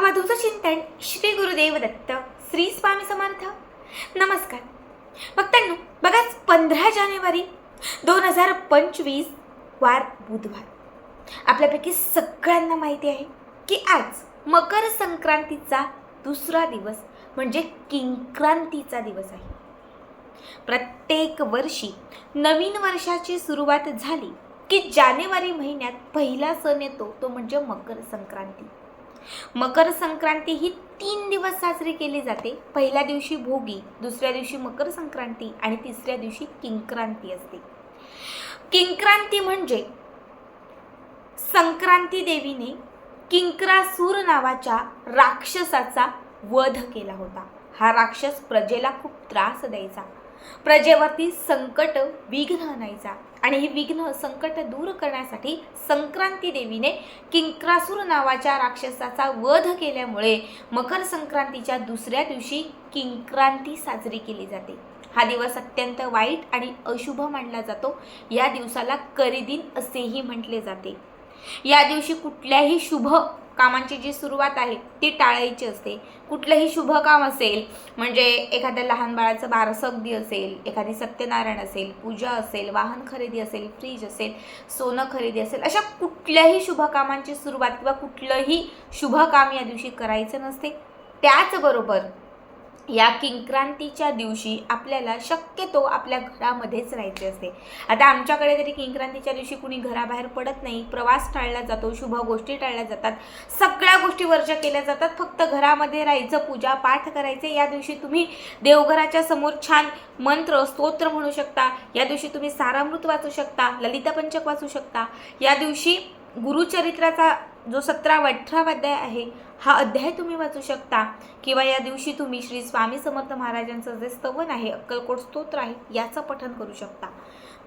अवधूत चिंतन श्री गुरुदेव दत्त श्री स्वामी समर्थ. नमस्कार. भक्तांनो बघाच पंधरा जानेवारी दोन हजार पंचवीस वार बुधवार. आपल्यापैकी सगळ्यांना माहिती आहे की आज मकर संक्रांतीचा दुसरा दिवस म्हणजे किंक्रांतीचा दिवस आहे. प्रत्येक वर्षी नवीन वर्षाची सुरुवात झाली की जानेवारी महिन्यात पहिला सण येतो तो म्हणजे मकर संक्रांती. मकर संक्रांती ही तीन दिवस साजरी केली जाते. पहिल्या दिवशी भोगी दुसऱ्या दिवशी मकर संक्रांती आणि तिसऱ्या दिवशी किंक्रांती असते. किंक्रांती म्हणजे संक्रांती देवीने किंक्रासूर नावाच्या राक्षसाचा वध केला होता. हा राक्षस प्रजेला खूप त्रास द्यायचा. प्रजेवरती संकट विघ्न आणायचा. आणि हे विघ्न संकट दूर करण्यासाठी संक्रांती देवीने किंक्रासूर नावाच्या राक्षसाचा वध केल्यामुळे मकर संक्रांतीच्या दुसऱ्या दिवशी किंक्रांती साजरी केली जाते. हा दिवस अत्यंत वाईट आणि अशुभ मानला जातो. या दिवसाला करिदिन असेही म्हटले जाते. या दिवशी कुठल्याही शुभ कामांची जी सुरुवात आहे ती टाळायची असते. कुठलंही शुभ काम असेल म्हणजे एखाद्या लहान बाळाचं बारसं अगदी असेल एखादी सत्यनारायण असेल पूजा असेल वाहन खरेदी असेल फ्रीज असेल सोनं खरेदी असेल अशा कुठल्याही शुभ कामांची सुरुवात किंवा कुठलंही शुभ काम या दिवशी करायचं नसते. त्याचबरोबर या किंक्रांतीच्या दिवशी आपल्याला शक्यतो आपल्या घरामध्येच राहायचे असते. आता आमच्याकडे तरी किंक्रांतीच्या दिवशी कुणी घराबाहेर पडत नाही प्रवास टाळला जातो शुभ गोष्टी टाळल्या जातात सगळ्या गोष्टी वर्ज केल्या जातात फक्त घरामध्ये राहायचं पूजा पाठ करायचे या दिवशी तुम्ही देवघराच्या समोर छान मंत्र स्तोत्र म्हणू शकता या दिवशी तुम्ही सारामृत वाचू शकता ललिता पंचक वाचू शकता या दिवशी गुरुचरित्राचा जो सतरावा अठरावा अध्याय आहे हा अध्याय तुम्ही वाचू शकता. किंवा या दिवशी तुम्ही श्री स्वामी समर्थ महाराजांचं जे स्तवन आहे अक्कलकोट स्तोत्र आहे याचं पठन करू शकता.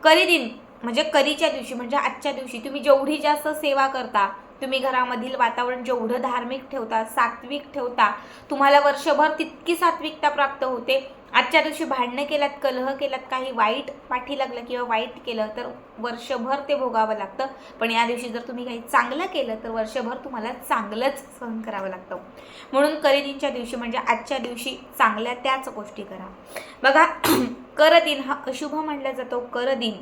करी दिन म्हणजे करीच्या दिवशी म्हणजे आजच्या दिवशी तुम्ही जेवढी जास्त सेवा करता तुम्ही घरामधील वातावरण जेवढं धार्मिक ठेवता सात्विक ठेवता तुम्हाला वर्षभर तितकी सात्विकता प्राप्त होते. आजच्या दिवशी भांडणं केलात कलह केलात काही वाईट पाठी लागलं किंवा वाईट केलं तर वर्षभर ते भोगावं लागतं. पण या दिवशी जर तुम्ही काही चांगलं केलं तर वर्षभर तुम्हाला चांगलंच सहन करावं लागतं. म्हणून करदिनच्या दिवशी म्हणजे आजच्या दिवशी चांगल्या त्याच गोष्टी करा. बघा करदिन हा अशुभ मानला जातो करदिन.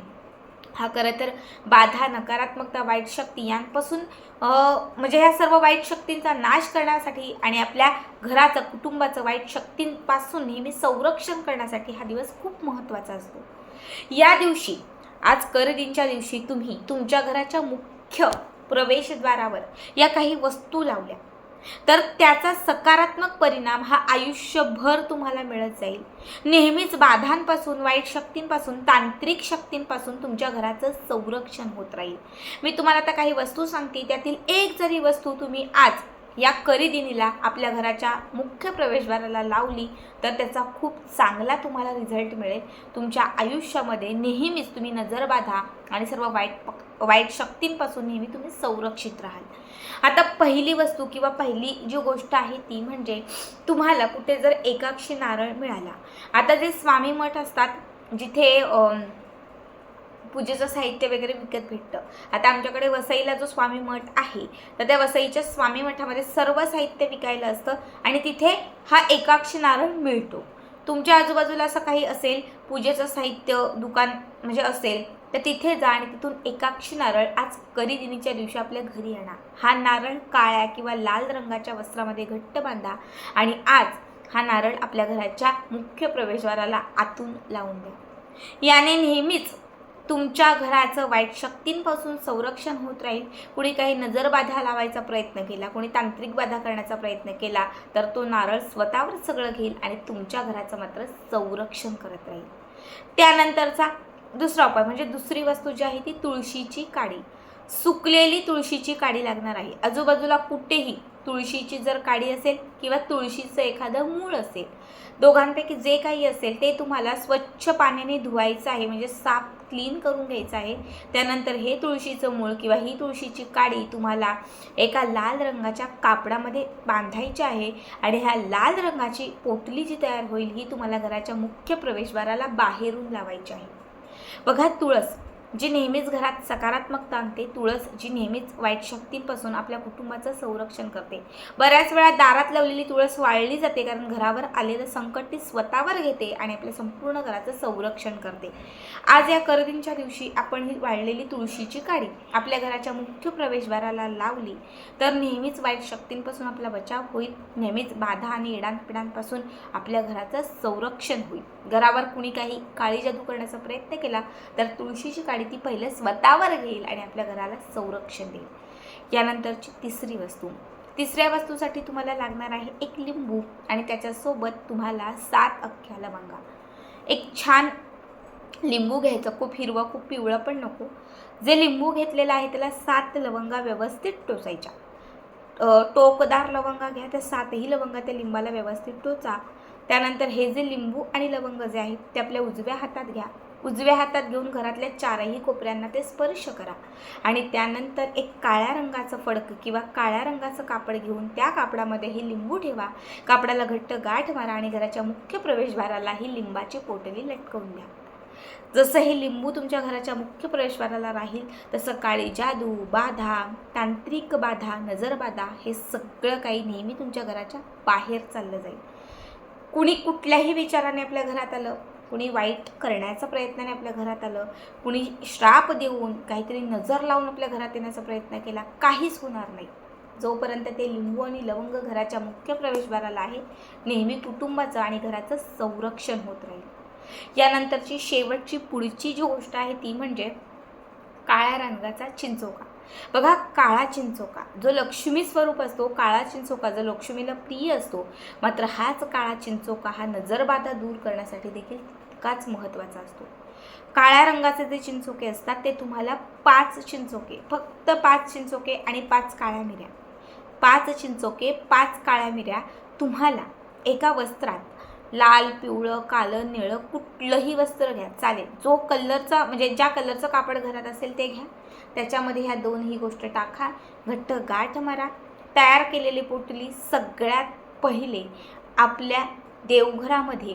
हा खरं तर बाधा नकारात्मकता वाईट शक्ती यांपासून म्हणजे ह्या सर्व वाईट शक्तींचा नाश करण्यासाठी आणि आपल्या घराचं कुटुंबाचं वाईट शक्तींपासून नेहमी संरक्षण करण्यासाठी हा दिवस खूप महत्त्वाचा असतो. या दिवशी आज करदिनच्या दिवशी तुम्ही तुमच्या घराच्या मुख्य प्रवेशद्वारावर या काही वस्तू लावल्या. तर त्याचा सकारात्मक परिणाम हा आयुष्यभर तुम्हाला मिळत जाईल. नेहमीच बाधांपासून वाईट शक्तींपासून तांत्रिक शक्तींपासून तुमच्या घराचं संरक्षण होत राहील. मी तुम्हाला आता काही वस्तू सांगते त्यातील एक जरी वस्तू तुम्ही आज या करीदिनीला आपल्या घराच्या मुख्य प्रवेशद्वाराला लावली तर त्याचा खूप चांगला तुम्हाला रिझल्ट मिळेल. तुमच्या आयुष्यामध्ये नेहमीच तुम्ही नजर बाधा आणि सर्व वाईट पक वाईट शक्तींपासून नेहमी तुम्ही संरक्षित राहाल. आता पहिली वस्तू किंवा पहिली जी गोष्ट आहे ती म्हणजे तुम्हाला कुठे जर एकाक्षी नारळ मिळाला. आता जे स्वामी मठ असतात जिथे पूजेचं साहित्य वगैरे विकत भेटतं. आता आमच्याकडे वसईला जो स्वामी मठ आहे तर त्या वसईच्या स्वामी मठामध्ये सर्व साहित्य विकायला असतं आणि तिथे हा एकाक्षी नारळ मिळतो. तुमच्या आजूबाजूला असं काही असेल पूजेचं साहित्य दुकान म्हणजे असेल तर तिथे जा आणि तिथून एकाक्षी नारळ आज करीदिनीच्या दिवशी आपल्या घरी आणा. हा नारळ काळ्या किंवा लाल रंगाच्या वस्त्रामध्ये घट्ट बांधा आणि आज हा नारळ आपल्या घराच्या मुख्य प्रवेशद्वाराला आतून लावून द्या. याने नेहमीच तुमच्या घराचं वाईट शक्तींपासून संरक्षण होत राहील. कुणी काही नजरबाधा लावायचा प्रयत्न केला कोणी तांत्रिक बाधा करण्याचा प्रयत्न केला तर तो नारळ स्वतःवर सगळं घेईल आणि तुमच्या घराचं मात्र संरक्षण करत राहील. त्यानंतरचा दुसरा उपाय म्हणजे दुसरी वस्तू जी आहे ती तुळशीची काडी. सुकलेली तुळशीची काडी लागणार आहे. आजूबाजूला कुठेही तुळशीची जर काडी असेल किंवा तुळशीचं एखादं मूळ असेल दोघांपैकी जे काही असेल ते तुम्हाला स्वच्छ पाण्याने धुवायचं आहे म्हणजे साफ क्लीन करून घ्यायचं आहे. त्यानंतर हे तुळशीचं मूळ किंवा ही तुळशीची काडी तुम्हाला एका लाल रंगाच्या कापडामध्ये बांधायची आहे आणि ह्या लाल रंगाची पोटली जी तयार होईल ही तुम्हाला घराच्या मुख्य प्रवेशद्वाराला बाहेरून लावायची आहे. बघा तुळस. जी नेहमीच घरात सकारात्मकता आणते तुळस जी नेहमीच वाईट शक्तींपासून आपल्या कुटुंबाचं संरक्षण करते. बऱ्याच वेळा दारात लावलेली तुळस वाळली जाते कारण घरावर आलेलं संकट ती स्वतःवर घेते आणि आपल्या संपूर्ण घराचं संरक्षण करते. आज या करदींच्या दिवशी आपण ही वाळलेली तुळशीची काडी आपल्या घराच्या मुख्य प्रवेशद्वाराला लावली तर नेहमीच वाईट शक्तींपासून आपला बचाव होईल नेहमीच बाधा आणि इडांपिडांपासून आपल्या घराचं संरक्षण होईल. घरावर कुणी काही काळी जादू करण्याचा प्रयत्न केला तर तुळशीची काडी आणि ती पहिले स्वतःवर घेईल आणि आपल्या घराला संरक्षण देईल. यानंतरची तिसरी वस्तू. तिसऱ्या वस्तूसाठी तुम्हाला लागणार आहे एक लिंबू आणि त्याच्यासोबत तुम्हाला सात अख्ख्या लवंगा एक छान लिंबू घ्यायचं. खूप हिरवा खूप पिवळं पण नको. जे लिंबू घेतलेलं आहे त्याला सात लवंगा व्यवस्थित टोचायच्या. टोकदार लवंगा घ्या त्या सातही लवंगा त्या लिंबाला व्यवस्थित टोचा. त्यानंतर हे जे लिंबू आणि लवंग जे आहेत ते आपल्या उजव्या हातात घ्या. उजव्या हातात घेऊन घरातल्या चारही कोपऱ्यांना ते स्पर्श करा. आणि त्यानंतर एक काळ्या रंगाचं फडकं किंवा काळ्या रंगाचं कापड घेऊन त्या कापडामध्ये हे लिंबू ठेवा. कापडाला घट्ट गाठ मारा आणि घराच्या मुख्य प्रवेशद्वाराला ही लिंबाची पोटली लटकवून द्या. जसं हे लिंबू तुमच्या घराच्या मुख्य प्रवेशद्वाराला राहील तसं काळी जादू बाधा तांत्रिक बाधा नजरबाधा हे सगळं काही नेहमी तुमच्या घराच्या बाहेर चाललं जाईल. कुणी कुठल्याही विचाराने आपल्या घरात आलं कुणी वाईट करण्याचा प्रयत्नाने आपल्या घरात आलं. कुणी श्राप देऊन काहीतरी नजर लावून आपल्या घरात येण्याचा प्रयत्न केला. काहीच होणार नाही. जोपर्यंत ते लिंबू आणि लवंग घराच्या मुख्य प्रवेशद्वाराला आहे नेहमी कुटुंबाचं आणि घराचं संरक्षण होत राहील. यानंतरची शेवटची पुढची जी गोष्ट आहे ती म्हणजे काळ्या रंगाचा चिंचोका. बघा काळा चिंचोका. जो लक्ष्मी स्वरूप असतो काळा चिंचोका जो लक्ष्मीला प्रिय असतो मात्र हाच काळा चिंचोका हा नजरबाधा दूर करण्यासाठी देखील तितकाच महत्त्वाचा असतो. काळ्या रंगाचे जे चिंचोके असतात ते तुम्हाला पाच चिंचोके फक्त पाच चिंचोके आणि पाच काळ्या मिऱ्या. पाच चिंचोके पाच काळ्या मिऱ्या तुम्हाला एका वस्त्रात लाल पिवळं कालं निळं कुठलंही वस्त्र घ्या चालेल. जो कलरचा म्हणजे ज्या कलरचं कापड घरात असेल ते घ्या. त्याच्यामध्ये ह्या दोनही गोष्ट टाका घट्ट गाठ मारा. तयार केलेली पोटली सगळ्यात पहिले आपल्या देवघरामध्ये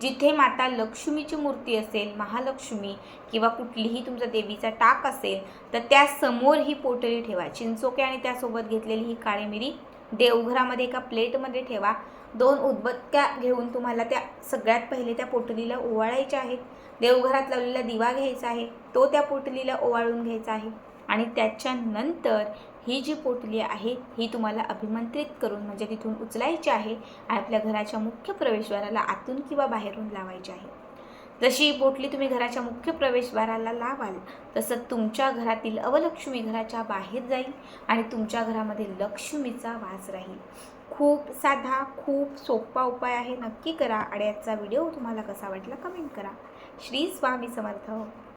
जिथे माता लक्ष्मीची मूर्ती असेल महालक्ष्मी किंवा कुठलीही तुमचा देवीचा टाक असेल तर त्यासमोर ही पोटली ठेवा. चिंचोके आणि त्यासोबत घेतलेली ही काळी मिरी देवघरामध्ये एका प्लेटमध्ये ठेवा. दोन उदबत्त्या घेऊन तुम्हाला त्या सगळ्यात पहिले त्या पोटलीला ओवाळायच्या आहेत. देवघरात लावलेला दिवा घ्यायचा आहे. तो त्या पोटलीला ओवाळून घ्यायचा आहे. आणि त्याच्यानंतर ही जी पोटली आहे ही तुम्हाला अभिमंत्रित करून म्हणजे तिथून उचलायची आहे आणि आपल्या घराच्या मुख्य प्रवेशद्वाराला आतून किंवा बाहेरून लावायची आहे. जशी ही पोटली तुम्ही घराच्या मुख्य प्रवेशद्वाराला लावाल तसं तुमच्या घरातील अवलक्ष्मी घराच्या बाहेर जाईल आणि तुमच्या घरामध्ये लक्ष्मीचा वास राहील. खूप साधा खूप सोपा उपाय आहे. नक्की करा आणि याचा व्हिडिओ तुम्हाला कसा वाटला कमेंट करा. श्री स्वामी समर्थ.